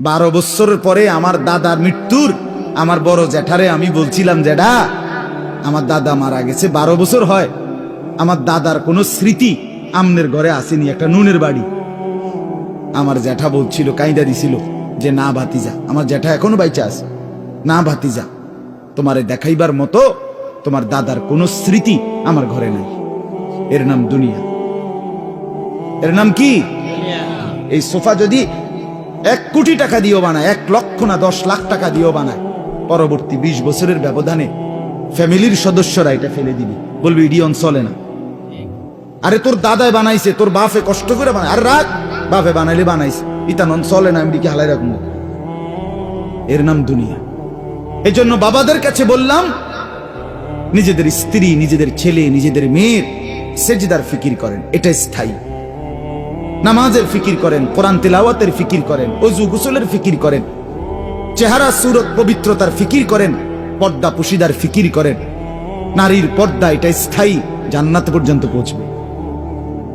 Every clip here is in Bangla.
বারো বছরের পরে আমার দাদার মৃত্যুর আমার বড় জ্যাঠারে আমি বলছিলাম জেঠা আমার দাদা মারা গেছে বারো বছর হয়। আমার দাদার কোনো স্মৃতি আমনের ঘরে আসেনি একটা নুনের বাড়ি। আমার জ্যাঠা বলছিল কাইদা দিছিল যে না ভাতিজা আমার জ্যাঠা এখনও বাইচা আছে। না ভাতিজা তোমারে দেখাইবার মতো তোমার দাদার কোনো স্মৃতি আমার ঘরে নাই। এর নাম দুনিয়া। এর নাম কি? এই সোফা যদি এক কোটি টাকা দিয়েও বানায়, এক লক্ষ না দশ লাখ টাকা দিয়েও বানায়। পরবর্তী বিশ বছরের ব্যবধানে ফ্যামিলির সদস্যরা এটা ফেলে দিবি। বলবি, ইডিয়ন, চলে না। আরে, তোর দাদায় বানাইছে, তোর বাপে কষ্ট করে বানায়। আর রাখ বাপে বানাইলে বানাইছে। ইতানন, চলে না আমি হালাই রাখব। এর নাম দুনিয়া। এই জন্য বাবাদের কাছে বললাম, নিজেদের স্ত্রী, নিজেদের ছেলে, নিজেদের মেয়ের সেজদার ফিকির করেন। এটা স্থায়ী। নামাজের ফিকির করেন, কোরআন তেলাওয়াতের ফিকির করেন অজু গোসলের ফিকির করেন, চেহারা, সুরত, পবিত্রতার ফিকির করেন, পর্দা, পুশিদার ফিকির করেন, নারীর পর্দা, এটা স্থায়ী, জান্নাত পর্যন্ত পৌঁছবে।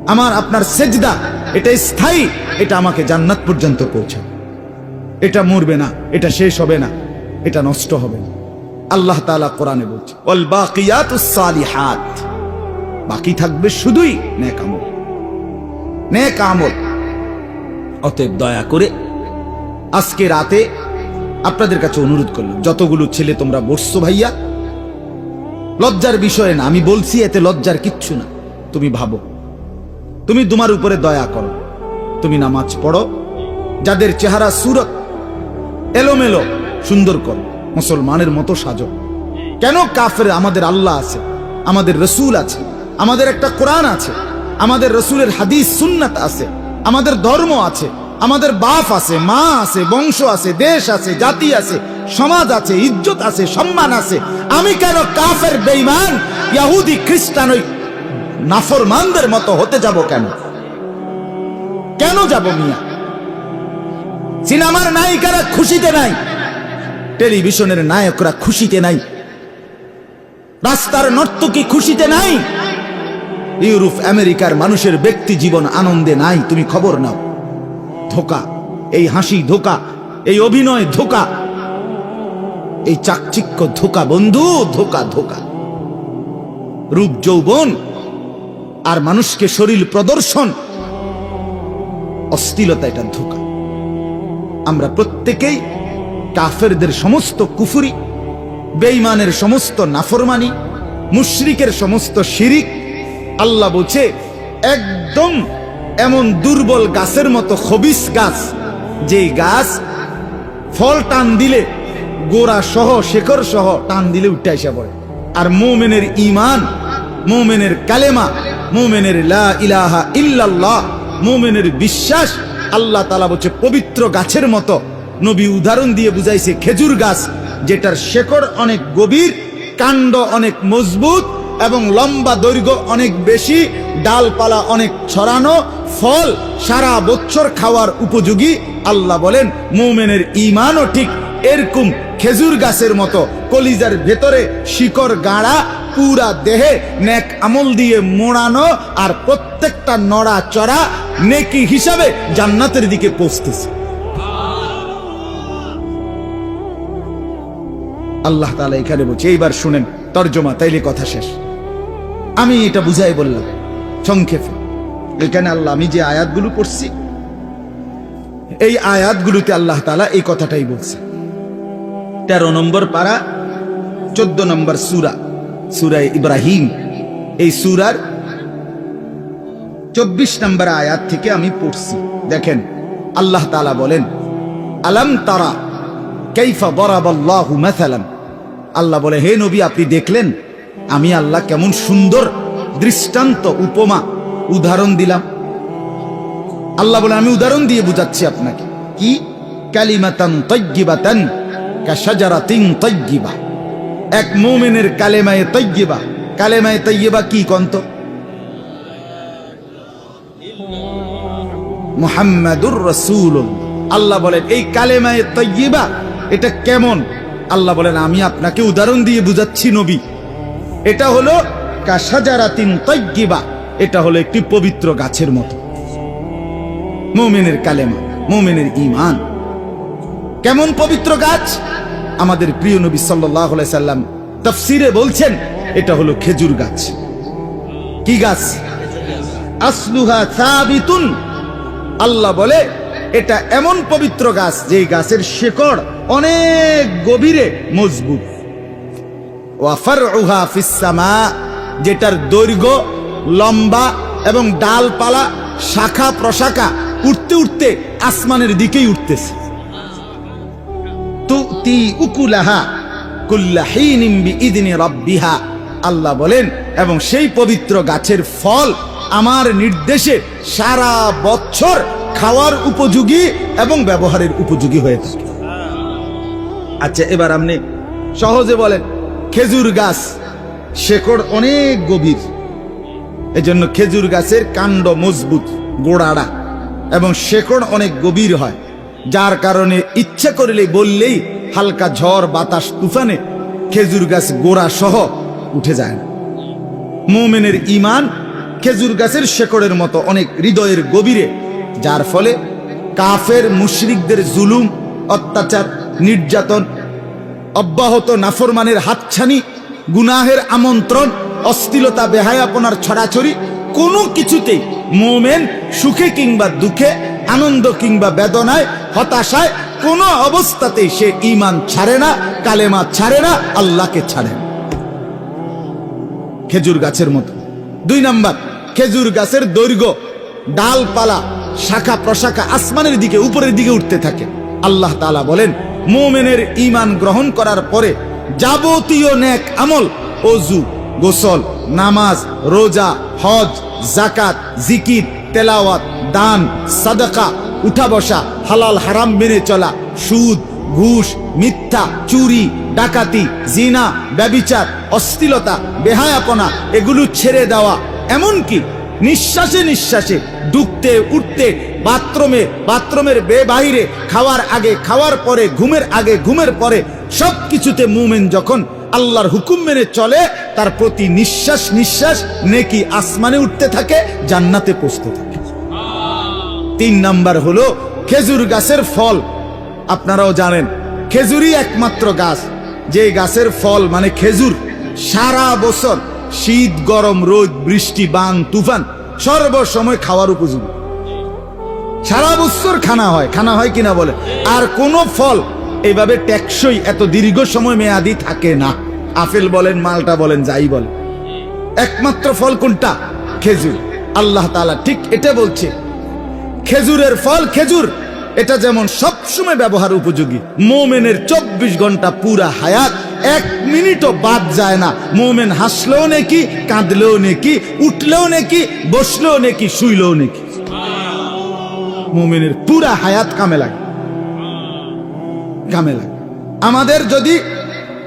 আমার, আপনার সেজদা, এটা স্থায়ী, এটা আমাকে জান্নাত পর্যন্ত পৌঁছাবে। এটা মরবে না, এটা শেষ হবে না, এটা নষ্ট হবে না। আল্লাহ তাআলা কোরআনে বলছে বাকি থাকবে শুধুই নেক আমল নেক আমল। অতএব দয়া করে আজকে রাতে আপনাদের কাছে অনুরোধ করলাম যতগুলো ছেলে তোমরা বসছো ভাইয়া, লজ্জার বিষয় না, আমি বলছি এতে লজ্জার কিচ্ছু না, তুমি ভাবো। তুমি তোমার উপরে দয়া করো, তুমি নামাজ পড়ো, যাদের চেহারা সুরত, এলোমেলো, সুন্দর করো, মুসলমানের মতো সাজো। কেন কাফের আমাদের আল্লাহ আছে, আমাদের রসুল আছে, আমাদের একটা কোরআন আছে আমাদের রসুলের হাদিস সুন্নাত আছে, আমাদের ধর্ম আছে, আমাদের বাপ আছে, মা আছে, বংশ আছে, দেশ আছে, জাতি আছে, সমাজ আছে, ইজ্জত আছে, সম্মান আছে। আমি কেন কাফের, বেঈমান, ইয়াহুদি, খ্রিস্টান ওই নাফরমানদের মতো হতে যাব কেন? কেন যাব মিয়া? সিনেমার নায়িকারা খুশিতে নাই, টেলিভিশনের নায়করা খুশিতে নাই, রাস্তার নর্তকী খুশিতে নাই। ইউরোপ, আমেরিকার মানুষের ব্যক্তি জীবন আনন্দে নাই, তুমি খবর নাও। ধোকা, এই হাসি ধোকা, এই অভিনয় ধোকা, এই চাকচিক্য ধোকা বন্ধু, ধোকা ধোকা। রূপ যৌবন আর মানুষকে শরীর প্রদর্শন অস্থিলতা এটা ধোকা। আমরা প্রত্যেকেই কাফেরদের সমস্ত কুফুরি, বেঈমানের সমস্ত নাফরমানি, মুশরিকের সমস্ত শিরিক আল্লাহ বলছে, একদম এমন দুর্বল গাছের মতো খবিস গাছ, যেই গাছ ফল টান দিলে, গোড়া সহ শেকড় সহ টান দিলে উঠে আসা পড়ে। আর মোমেনের ইমান মোমেনের কালেমা, মোমেনের লা ইলাহা ইল্লাল্লাহ, মোমেনের বিশ্বাস, আল্লাহ তালা বলছে, পবিত্র গাছের মতো। নবী উদাহরণ দিয়ে বুঝাইছে, খেজুর গাছ, যেটার শেকড় অনেক গভীর, কাণ্ড অনেক মজবুত এবং লম্বা দৈর্ঘ্য অনেক বেশি, ডালপালা অনেক ছড়ানো, ফল সারা বছর খাওয়ার উপযোগী, আল্লাহ বলেন, মোমেনের ইমানও ঠিক এরকম খেজুর গাছের মতো, কলিজার ভেতরে শিকড় গাড়া, পুরা দেহে নেক আমল দিয়ে মোড়ানো আর প্রত্যেকটা নড়া চড়া নেকি হিসাবে জান্নাতের দিকে পৌঁছতেছে। আল্লাহ তালা এখানে বলছে, এইবার শুনেন, তর্জমা, তাইলে কথা শেষ। আমি এটা বুঝাই বললাম। সংক্ষেপে। এখানে আল্লাহ, আমি যে আয়াতগুলো পড়ছি, এই আয়াতগুলোতে আল্লাহ তালা এই কথাটাই বলছে। তেরো নম্বর পারা, চোদ্দ নম্বর সুরা সুরায় ইব্রাহিম। এই সুরার চব্বিশ নম্বর আয়াত থেকে আমি পড়ছি। দেখেন, আল্লাহ তালা বলেন, আলাম তারা কাইফা বরাবাল্লাহু মাসালাম আল্লাহ বলে, হে নবী, আপনি দেখলেন? আমি আল্লাহ কেমন সুন্দর দৃষ্টান্ত উপমা উদাহরণ দিলাম। আল্লাহ বলে, আমি উদাহরণ দিয়ে বুঝাচ্ছি আপনাকে। কি? কালিমাতান তৈগিবাতান কাশাজারাতিন তৈগিবা এক মোমেনের কালেমায়ে তৈগিবা কালেমায়ে তৈগিবা কি কন্ত? মুহাম্মাদুর রাসূল আল্লাহ বলেন, এই কালেমায়ে তৈগিবা এটা কেমন? আল্লাহ বলেন, আমি আপনাকে উদাহরণ দিয়ে বুঝাচ্ছি নবী। এটা হলো কাশাজারাতিন তৈগিবা এটা হলো একটি পবিত্র গাছের মতো। মোমেনের কালেমা, মোমেনের ইমান কেমন পবিত্র গাছ? আমাদের প্রিয় নবী সাল্লাহ সাল্লাম তফসিরে বলছেন, এটা হলো খেজুর গাছ। কি গাছ? আসলুহা সাবিতুন। আল্লাহ বলে, এটা এমন পবিত্র গাছ যে গাছের শেকড় অনেক গভীরে মজবুত। ওয়াফারউহা ফিস সামা, যেটার দৈর্ঘ্য লম্বা এবং ডালপালা, শাখা প্রশাখা উঠতে উঠতে আসমানের দিকেই উঠতেছে। আল্লাহ বলেন, এবং সেই পবিত্র গাছের ফল আমার নির্দেশে সারা বছর খাওয়ার উপযোগী এবং ব্যবহারের উপযোগী হয়ে থাকে। আচ্ছা এবার আপনি সহজে বলেন খেজুর গাছ শেকড় অনেক গভীর। এজন্য খেজুর গাছের কাণ্ড মজবুত, গোড়াড়া এবং শেকড় অনেক গভীর হয়, যার কারণে ইচ্ছে করলে বললেই হালকা ঝড়, বাতাস, তুফানে খেজুর গাছ গোড়া সহ উঠে যায়। না মোমেনের ইমান খেজুর গাছের শেকড়ের মতো অনেক হৃদয়ের গভীরে, যার ফলে কাফের মুশরিকদের জুলুম, অত্যাচার, নির্যাতন অব্যাহত নাফরমানের হাতছানি, গুনাহের আমন্ত্রণ, অস্থিলতা, বেহায়াপনার ছড়াছড়ি, কোনো কিছুতেই মোমেন সুখে কিংবা দুঃখে, আনন্দ কিংবা বেদনায়, হতাশায় কোনো অবস্থাতেই সে ইমান ছাড়ে না, কালেমা ছাড়ে না, আল্লাহকে ছাড়ে না। খেজুর গাছের মতো। দুই নাম্বার, খেজুর গাছের দৈর্ঘ্য, ডালপালা শাখা প্রশাখা আসমানের দিকে, উপরের দিকে উঠতে থাকে। আল্লাহ তালা বলেন মোমেনের ইমান গ্রহণ করার পরে যাবতীয় ন্যাক আমল, অজু, গোসল, নামাজ, রোজা, হজ জাকাত জিকির, তেলাওয়াত, দান, সাদাকা উঠা বসা হালাল হারাম মেনে চলা, সুদ, ঘুষ, মিথ্যা, চুরি, ডাকাতি, জিনা, ব্যবিচার অস্থিলতা বেহায়াপনা, এগুলো ছেড়ে দেওয়া, এমনকি নিঃশ্বাসে নিঃশ্বাসে, ডুবতে, উঠতে, বাথরুমে, বাথরুমের বে বাহিরে, খাওয়ার আগে, খাওয়ার পরে, ঘুমের আগে, ঘুমের পরে সব কিছুতে মুমেন যখন আল্লাহর হুকুম মেনে চলে, তার প্রতি নিঃশ্বাস নিঃশ্বাস নেকি আসমানে উঠতে থাকে, জান্নাতে পৌঁছতে থাকে। তিন নাম্বার হলো খেজুর গাছের ফল। আপনারাও জানেন, খেজুরই একমাত্র গাছ। যে গাছের ফল মানে খেজুর, সারা বছর শীত, গরম, রোদ, বৃষ্টি, বান, তুফান, সর্বসময় খাওয়ার উপযোগী। সারা বছর খানা হয়। খানা হয় কিনা বলে? আর কোন ফল এইভাবে টেকসই এত দীর্ঘ সময় মেয়াদি থাকে না। আপেল বলেন, মালটা বলেন, যাই বলেন। একমাত্র ফল কোনটা? খেজুর। আল্লাহ তাআলা ঠিক এটা বলছে। খেজুরের ফল খেজুর। এটা যেমন সবসময় ব্যবহার উপযোগী, মোমেনের চব্বিশ ঘণ্টা পুরা হায়াত এক মিনিটও বাদ যায় না। মোমেন হাসলেও নেকি, কাঁদলেও নেকি, উঠলেও নেকি, বসলেও নেকি, শুইলেও নেকি। মোমেনের পুরা হায়াত কামে লাগে। কামে লাগে। আমাদের যদি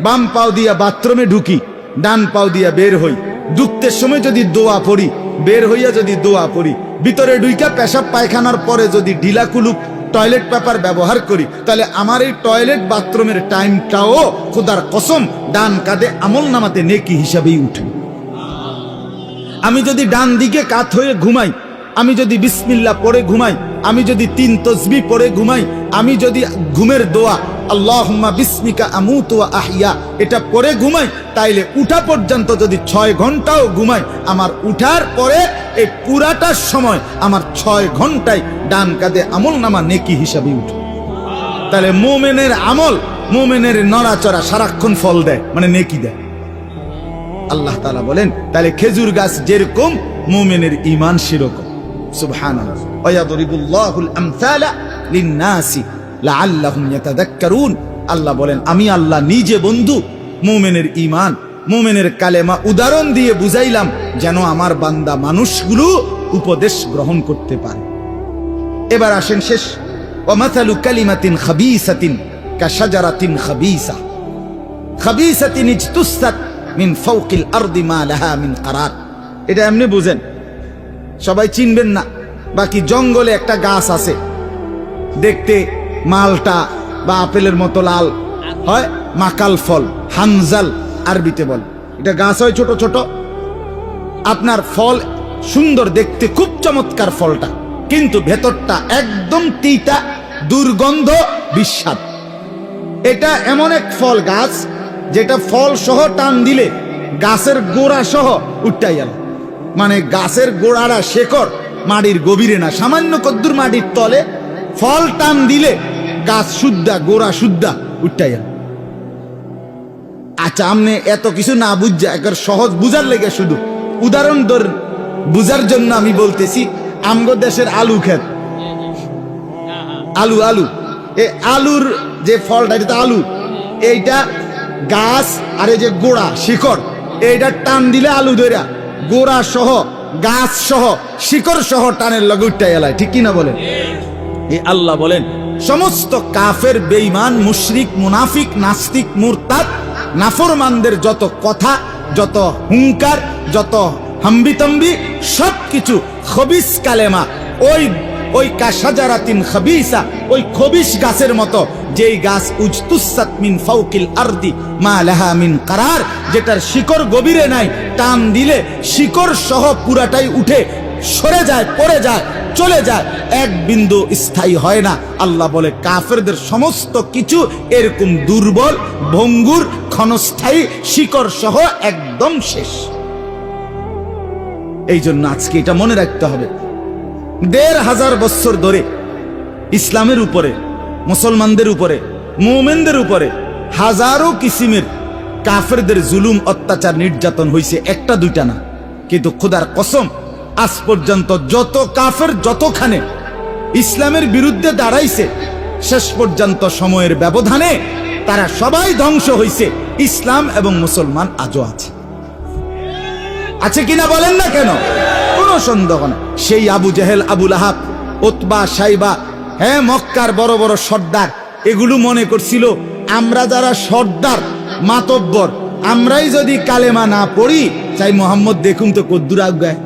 বাম পাও দিয়া বাথরুমে ঢুকি, ডান পাও দিয়া বের হই ঢুকতে সময় যদি দোয়া পড়ি, বের হইয়া যদি দোয়া পড়ি, ভিতরে ডুইকা পেশাব পায়খানার পরে যদি ঢিলা কুলুক টয়লেট পেপার ব্যবহার করি, তাহলে আমার এই টয়লেট বাথরুমের টাইমটাও খোদার কসম, ডান কাঁধে আমল নামাতে নেকি হিসাবেই উঠে। আমি যদি ডান দিকে কাত হয়ে ঘুমাই, আমি যদি বিসমিল্লা পরে ঘুমাই, আমি যদি তিন তসবি পরে ঘুমাই, আমি যদি ঘুমের দোয়া আল্লাহুম্মা বিসমিকা আমুতু আহিয়া এটা পড়ে ঘুমাই, তাইলে উঠা পর্যন্ত যদি ছয় ঘন্টাও ঘুমাই, আমার উঠার পরে এই পুরাটার সময় আমার ছয় ঘন্টায় ডান কাঁধে আমল নামা নেকি হিসাবে উঠে। তাহলে মোমেনের আমল, মোমেনের নড়াচড়া সারাক্ষণ ফল দেয় মানে নেকি দেয়। আল্লাহ তালা বলেন তাহলে খেজুর গাছ যেরকম, মোমেনের ইমান সেরকম। লিন্নাসি ইয়াতাযাক্কারুন। আল্লাহ বলেন, আমি আল্লাহ নিজে বন্ধু। মোমেনের ইমান মোমেনের কালেমা উদাহরণ দিয়ে বুঝাইলাম, যেন আমার বান্দা মানুষগুলো উপদেশ গ্রহণ করতে পারে। এবার আসেন শেষ। ওমাথালু কালিমাতিন খাবিসাতিন কাশাজারাতিন খাবিসা। খাবিসাতিন ইজতুসাত মিন ফাওকিল আরদি মা লাহা মিন কারার। এটা এমনি বুঝেন। সবাই চিনবেন না। বাকি জঙ্গলে একটা গাছ আছে। দেখতে মালটা বা আপেলের মতো লাল। হয় মাকাল ফল, হানজাল, আরবিতে বল। এটা গাছ হয় ছোট ছোট। আপনার ফল সুন্দর দেখতে, খুব চমৎকার ফলটা। কিন্তু ভেতরটা একদম তিতা, দুর্গন্ধ, বিস্বাদ। এটা এমন এক ফল গাছ, যেটা ফল সহ টান দিলে গাছের গোড়া সহ উঠাই গেল। মানে গাছের গোড়াটা শেকড় মাটির গভীরে না, সামান্য কদ্দুর মাটির তলে ফল টান দিলে গাছ শুদ্ধা, গোড়া শুদ্ধা উঠাই গেল আচ্ছা আমনে এত কিছু না বুঝা, একবার সহজ বুঝার লেগে শুধু। উদাহরণ ধর, বুঝার জন্য আমি বলতেছি, আমগো দেশের আলু ক্ষেত। আলু আলু। এই আলুর যে ফলটা, এটা আলু। এইটা গাছ আর এই যে গোড়া, শিকড়। এইটা টান দিলে আলু ধরা গোড়া সহ, গাছ সহ, শিকড় সহ টানের লগে উঠতে এলায় ঠিক কিনা বলেন? এই আল্লাহ বলেন সমস্ত কাফের, বেঈমান, মুশরিক, মুনাফিক, নাস্তিক, মুরতাদ, নাফরমানদের যত কথা, যত হুঙ্কার যত হাম্বিতম্বি সব কিছু খবিস কালেমা। ওই ওই কাসাজারাতিন খবিসা, ওই খবিস গাছের মতো, যেই গাছ উজতুসাত মিন ফাউকিল আরদি, মা লাহা মিন কারার, যেটার শিকড় গভীরে নাই, টান দিলে শিকড় সহ পুরাটাই উঠে সরে যায়, পড়ে যায়, চলে যায়। এক বিন্দু স্থায়ী হয় না। আল্লাহ বলে, কাফেরদের সমস্ত কিছু এরকম দুর্বল, ভঙ্গুর, ক্ষণস্থায়ী শিকড় সহ একদম শেষ। এই জন্য আজকে এটা মনে রাখতে হবে। দেড় হাজার বছর ধরে ইসলামের উপরে, মুসলমানদের উপরে, মোমেনদের উপরে হাজারো কিসিমের কাফেরদের জুলুম, অত্যাচার, নির্যাতন হয়েছে একটা দুইটা না। কিন্তু খোদার কসম আজ পর্যন্ত যত কাফের যতখানে ইসলামের বিরুদ্ধে দাঁড়াইছে, শেষ পর্যন্ত সময়ের ব্যবধানে তারা সবাই ধ্বংস হয়েছে ইসলাম এবং মুসলমান আজও আছে। আছে কিনা বলেন না কেন? কোনো সন্দেহ না সেই আবু জেহেল আবুল আহাব ওতবা সাইবা হ্যাঁ মক্কার বড় বড় সর্দার, এগুলো মনে করছিল, আমরা যারা সর্দার, মাতব্বর, আমরাই যদি কালেমা না পড়ি, চাই মোহাম্মদ দেখুন তো কদ্দুর আজ্ঞায়।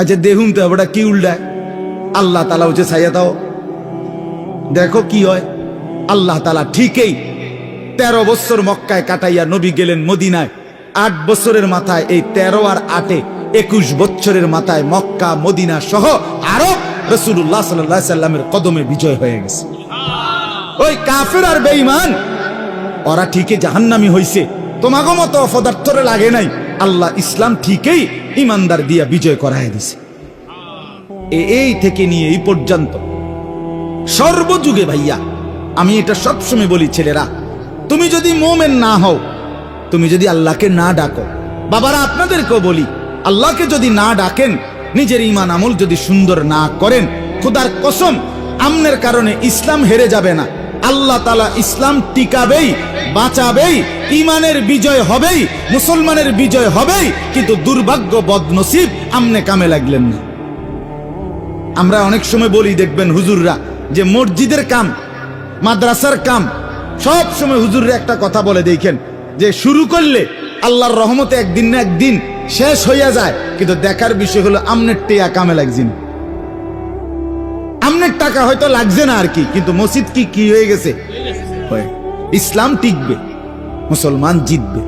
আচ্ছা দেখুন তো এবারটা কি উল্টায় আল্লাহ তালা হচ্ছে ছাইয়া দাও। দেখো কি হয়। আল্লাহ তালা ঠিকই তেরো বছর মক্কায় কাটাইয়া নবী গেলেন মদিনায়। আট বছরের মাথায় এই তেরো আর আটে একুশ বছরের মাথায় মক্কা, মদিনা সহ আরও রসুল্লাহ সাল্লাহ সাল্লামের কদমে বিজয় হয়ে গেছে। ওই কাফের আর বেঈমান, ওরা ঠিকই জাহান্নামি হইছে। তোমাকে মতো অপদার্থরে লাগে নাই। আল্লাহ ইসলাম ঠিকই ইমানদার দিয়া বিজয় করায় দিছে। এই থেকে নিয়ে এই পর্যন্ত। সর্বযুগে ভাইয়া, আমি এটা সবসময় বলি, ছেলেরা, তুমি যদি মোমেন না হও, তুমি যদি আল্লাহকে না ডাকো, বাবারা আপনাদেরকেও বলি, আল্লাহকে যদি না ডাকেন, নিজের ইমান আমল যদি সুন্দর না করেন, খুদার কসম, আমনের কারণে ইসলাম হেরে যাবে না। আল্লাহ তালা ইসলাম টিকাবেই। বাঁচাবেই ইমানের বিজয় হবেই মুসলমানের বিজয় হবেই কিন্তু দুর্ভাগ্য বদনসিব আমনে কামে লাগলেন না। আমরা অনেক সময় বলি দেখবেন হুজুররা যে মসজিদের কাম মাদ্রাসার কাম সব সময় হুজুররা একটা কথা বলে দেখেন যে শুরু করলে আল্লাহর রহমতে একদিন না একদিন শেষ হইয়া যায় কিন্তু দেখার বিষয় হলো আমনের টেয়া কামে লাগছে না। আমনের টাকা হয়তো লাগছে না আর কি কিন্তু মসজিদ কি কি হয়ে গেছে। হয়ে। ইসলাম টিকবে, মুসলমান জিতবে,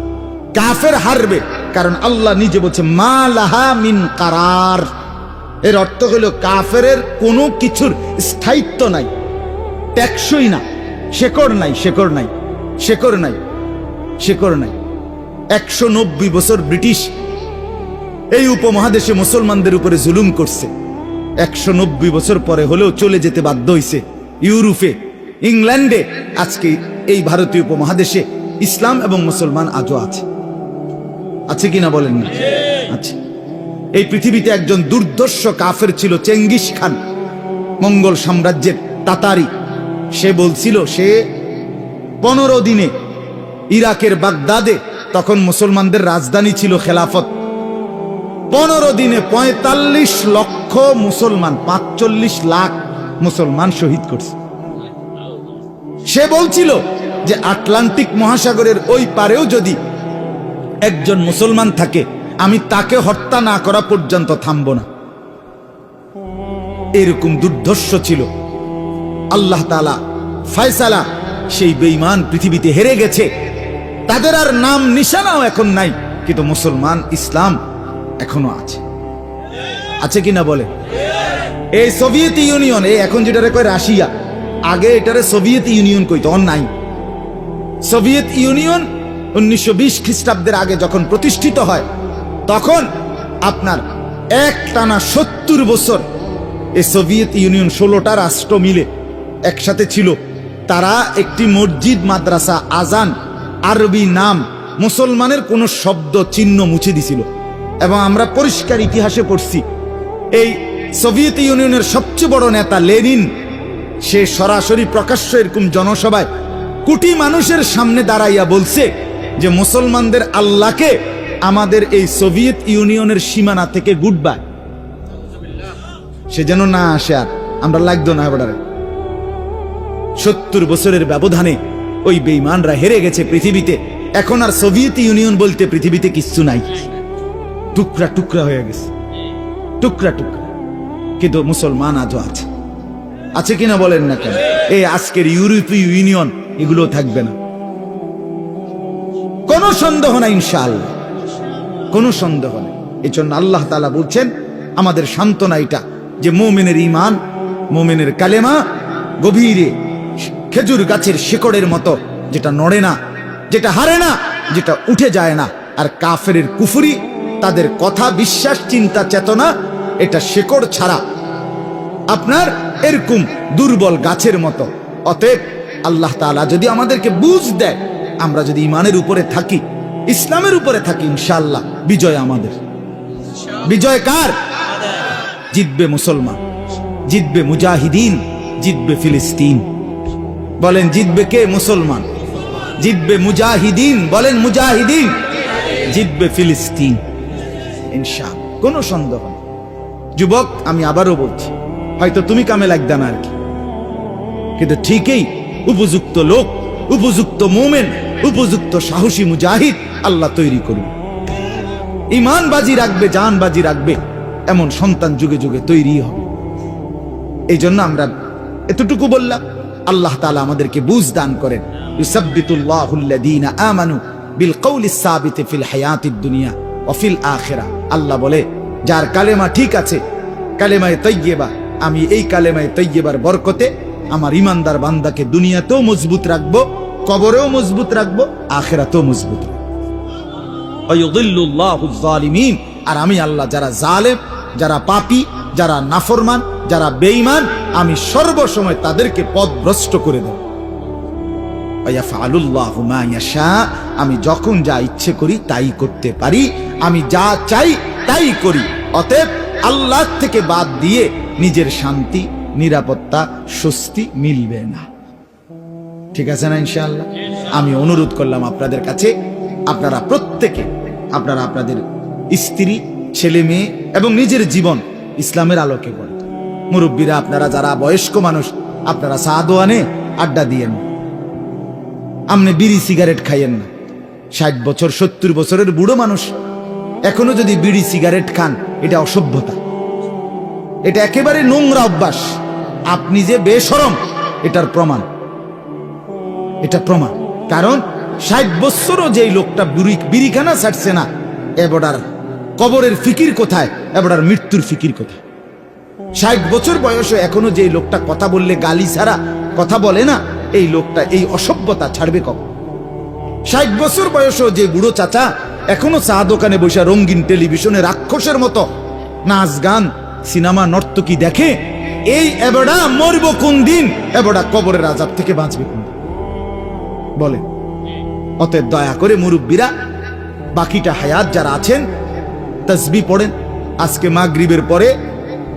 কাফের হারবে, কারণ আল্লাহ নিজে বলছে, মা মিন কারার। এর অর্থ হলো কাফের কোনো কিছুর স্থায়িত্ব নাই, টেকসই না, শেকড় নাই শেকড় নাই শেকড় নাই শেকড় নাই। একশো নব্বই বছর ব্রিটিশ এই উপমহাদেশে মুসলমানদের উপরে জুলুম করছে। একশো নব্বই বছর পরে হলেও চলে যেতে বাধ্য হয়েছে ইউরোপে। ইংল্যান্ডে আজকে এই ভারতীয় উপমহাদেশে ইসলাম এবং মুসলমান আজও আছে। আছে কিনা বলেন না? আছে। এই পৃথিবীতে একজন দুর্দর্শ কাফের ছিল চেঙ্গিস খান, মঙ্গল সাম্রাজ্যের তাতারি। সে বলছিল, সে পনেরো দিনে ইরাকের বাগদাদে তখন মুসলমানদের রাজধানী ছিল খেলাফত। পনেরো দিনে পঁয়তাল্লিশ লক্ষ মুসলমান, পাঁচচল্লিশ লাখ মুসলমান শহীদ করছে। সে বলছিল যে আটলান্টিক মহাসাগরের ওই পারেও যদি একজন মুসলমান থাকে, আমি তাকে হত্যা না করা পর্যন্ত থামব না। এরকম দুর্ধর্ষ ছিল। আল্লাহ তালা ফয়সালা সেই বেঈমান পৃথিবীতে হেরে গেছে। তাদের আর নাম নিশানাও এখন নাই, কিন্তু মুসলমান ইসলাম এখনও আছে। আছে কিনা বলে? এই সোভিয়েত ইউনিয়ন, এই এখন যেটা কয় রাশিয়া আগে এটারে সোভিয়েত ইউনিয়ন কইত নাই। সোভিয়েত ইউনিয়ন উনিশশো বিশ খ্রিস্টাব্দের আগে যখন প্রতিষ্ঠিত হয়, তখন আপনার এক টানা সত্তর বছর এ সোভিয়েত ইউনিয়ন ষোলোটা রাষ্ট্র মিলে একসাথে ছিল। তারা একটি মসজিদ, মাদ্রাসা, আজান, আরবি নাম, মুসলমানের কোনো শব্দ, চিহ্ন মুছে দিছিল। এবং আমরা পরিষ্কার ইতিহাসে পড়ছি, এই সোভিয়েত ইউনিয়নের সবচেয়ে বড় নেতা লেনিন সে সরাসরি প্রকাশ্য এরকম জনসভায় কোটি মানুষের সামনে দাঁড়াইয়া বলছে যে মুসলমানদের আল্লাহকে আমাদের এই সোভিয়েত ইউনিয়নের সীমানা থেকে গুড বাই সে যেন না আসে আর, আমরা লাগতো না এবারে। সত্তর বছরের ব্যবধানে ওই বেইমানরা হেরে গেছে পৃথিবীতে। এখন আর সোভিয়েত ইউনিয়ন বলতে পৃথিবীতে কিচ্ছু নাই। টুকরা টুকরা হয়ে গেছে। টুকরা টুকরা। কিন্তু মুসলমান আজও আছে। আছে কিনা বলেন না কেন? এই আজকের ইউরোপীয় ইউনিয়ন এগুলো থাকবে না। কোনো সন্দেহ নাই ইনশাআল্লাহ। কোনো সন্দেহ নেই। এই জন্য আল্লাহ তালা বলছেন, আমাদের সান্ত্বনা এটা যে মোমেনের ইমান মোমেনের কালেমা গভীরে খেজুর গাছের শিকড়ের মতো যেটা নড়ে না, যেটা হারে না, যেটা উঠে যায় না। আর কাফের কুফুরি, তাদের কথা, বিশ্বাস, চিন্তা, চেতনা, এটা শেকড় ছাড়া আপনার এরকম দুর্বল গাছের মতো। অতএব আল্লাহ তাআলা যদি আমাদেরকে বুঝ দেয়, আমরা যদি ইমানের উপরে থাকি, ইসলামের উপরে থাকি, ইনশাআল্লাহ। বিজয় আমাদের। বিজয় কার? জিতবে মুসলমান, জিতবে মুজাহিদিন, জিতবে ফিলিস্তিন। বলেন, জিতবে কে মুসলমান? জিতবে মুজাহিদিন, বলেন মুজাহিদিন। জিতবে ফিলিস্তিন। ইনশাআল্লাহ, কোনো সন্দেহ নেই। যুবক, আমি আবারও বলছি হয়তো তুমি কামে লাগবে না আর কি। কিন্তু ঠিকই উপযুক্ত লোক, উপযুক্ত মোমেন, উপযুক্ত সাহসী মুজাহিদ আল্লাহ তৈরি করুন। ইমান বাজি রাখবে, জান বাজি রাখবে, এমন সন্তান যুগে যুগে তৈরি হবে। এই জন্য আমরা এতটুকু বললাম, আল্লাহ তালা আমাদেরকে বুঝ দান করেন আমানু বিল ফিল হায়াতিদ দুনিয়া ওয়া ফিল আখিরা। আল্লাহ বলে, যার কালেমা ঠিক আছে, কালেমায়ে তৈয়বা আমি এই কালেমায়ে তৈয়বার বরকতে আমার ইমানদার বান্দাকে দুনিয়াতেও মজবুত রাখব, কবরেও মজবুত রাখব, আখেরাতেও মজবুত। আর আমি আল্লাহ যারা জালেম, যারা পাপি, যারা নাফরমান, যারা বেঈমান, আমি সর্বসময় তাদেরকে পথভ্রষ্ট করে দেব। আমি যখন যা ইচ্ছে করি তাই করতে পারি, আমি যা চাই তাই করি, অতএব আল্লাহ থেকে বাদ দিয়ে নিজের শান্তি, নিরাপত্তা, স্বস্তি মিলবে না। ঠিক আছে না ইনশাআল্লাহ? আমি অনুরোধ করলাম আপনাদের কাছে, আপনারা প্রত্যেকে, আপনারা আপনাদের স্ত্রী, ছেলে মেয়ে এবং নিজের জীবন ইসলামের আলোকে গড়ে মুরব্বীরা, আপনারা যারা বয়স্ক মানুষ, আপনারা সাদোয়ানে আড্ডা দিয়েন। আপনি বিড়ি সিগারেট খাইয়েন না। ষাট বছর, সত্তর বছরের বুড়ো মানুষ এখনও যদি বিড়ি সিগারেট খান এটা অসভ্যতা। এটা একেবারে নোংরা অভ্যাস। আপনি যে বেসরম, এটার প্রমাণ। এটা প্রমাণ। কারণ ষাট বছরও যেই লোকটা বিড়িখানা ছাড়ছে না এবারার কবরের ফিকির কোথায়? এবারার মৃত্যুর ফিকির কোথায়? ষাট বছর বয়সে এখনও যে লোকটা কথা বললে গালি ছাড়া কথা বলে না, এই লোকটা এই অসভ্যতা ছাড়বে কখন? ষাট বছর বয়সও যে বুড়ো চাচা এখনও চা দোকানে বসে রঙিন টেলিভিশনে রাক্ষসের মতো। নাচ, গান, সিনেমা, নর্তকী দেখে এই এবড়া মরব কোন দিন? এবড়া কবরের আজাব থেকে বাঁচবে কোন? বলেন, অতএব দয়া করে মুরব্বীরা, বাকিটা হায়াত যারা আছেন, তসবি পড়েন। আজকে মাগরিবের পরে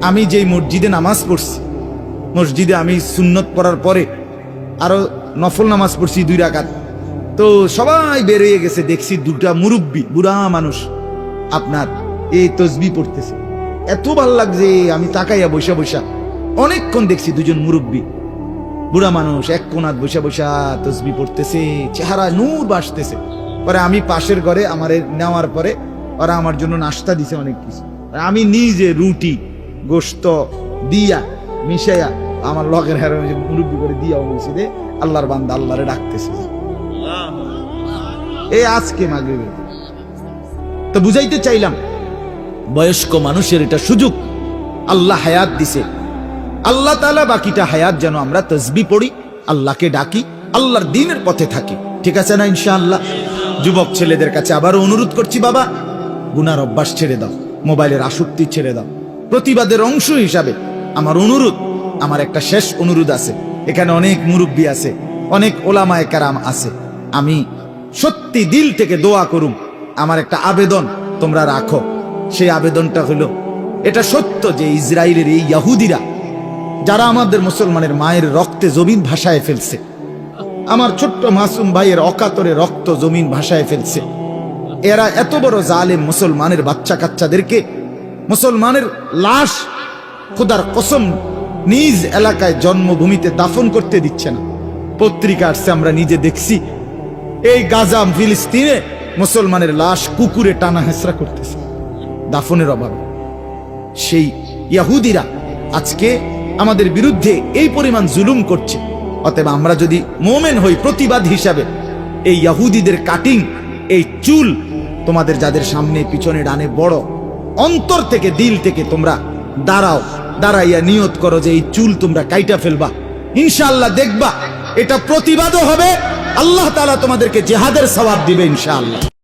আমি যেই মসজিদে নামাজ পড়ছি, মসজিদে আমি সুন্নত পড়ার পরে আরও নফল নামাজ পড়ছি দুই রাকাত। তো সবাই বেরিয়ে গেছে, দেখছি দুটা মুরব্বী, বুড়া মানুষ আপনার এই তসবি পড়তেছে। এত ভালো লাগছে, আমি তাকাইয়া বৈশা বৈশা অনেকক্ষণ দেখছি দুজন মুরব্বী। বুড়া মানুষ এক কোনাত বসে বসা তসবি পড়তেছে, চেহারা নূর বাসতেছে। পরে আমি পাশের ঘরে আমার নেওয়ার পরে ওরা আমার জন্য নাস্তা দিছে অনেক কিছু। আমি নিজে রুটি গোস্ত দিয়া মিশাইয়া আমার লগের হারে মুরব্বী করে দিয়া বলছি মসজিদে আল্লাহর বান্দা আল্লাহরে ডাকতেছে। এই আজকে মাগরিবে তো বুঝাইতে চাইলাম, বয়স্ক মানুষের এটা সুযোগ। আল্লাহ হায়াত দিছে। আল্লাহ তালা বাকিটা হায়াত যেন আমরা তসবি পড়ি, আল্লাহকে ডাকি, আল্লাহর দিনের পথে থাকি। ঠিক আছে না ইনশাআল্লাহ? যুবক ছেলেদের কাছে আবারও অনুরোধ করছি, বাবা, গুনার অভ্যাস ছেড়ে দাও, মোবাইলের আসক্তি ছেড়ে দাও। প্রতিবাদের অংশ হিসাবে আমার অনুরোধ, আমার একটা শেষ অনুরোধ আছে। এখানে অনেক মুরব্বী আছে, অনেক ওলামায় কারাম আছে। আমি সত্যি দিল থেকে দোয়া করুম। আমার একটা আবেদন তোমরা রাখো। সেই আবেদনটা হলো, এটা সত্য যে ইসরায়েলের এই ইয়াহুদিরা, যারা আমাদের মুসলমানের মায়ের রক্তে জমিন ভাসায় ফেলছে, আমার ছোট্ট মাসুম ভাইয়ের অকাতরে রক্ত জমিন ভাসায় ফেলছে, এরা এত বড় জালেম মুসলমানের বাচ্চা কাচ্চাদেরকে মুসলমানের লাশ খোদার কসম নিজ এলাকায় জন্মভূমিতে দাফন করতে দিচ্ছে না। পত্রিকা আসছে, আমরা নিজে দেখছি এই গাজাম ফিলিস্তিনে মুসলমানের লাশ কুকুরে টানা হেসরা করতেছে। দাফনের অভাবে। সেই ইয়াহুদিরা আজকে আমাদের বিরুদ্ধে এই পরিমাণ জুলুম করছে। অতএব আমরা যদি মোমেন হই প্রতিবাদ হিসাবে, এই ইয়াহুদিদের কাটিং, এই চুল তোমাদের যাদের সামনে, পিছনে, ডানে, বড়, অন্তর থেকে, দিল থেকে তোমরা দাঁড়াও, দাঁড়াইয়া নিয়ত করো যে এই চুল তোমরা কাইটা ফেলবা। ইনশাল্লাহ দেখবা, এটা প্রতিবাদও হবে আল্লাহ তালা তোমাদেরকে জেহাদের সবাব দিবে ইনশাআল্লাহ।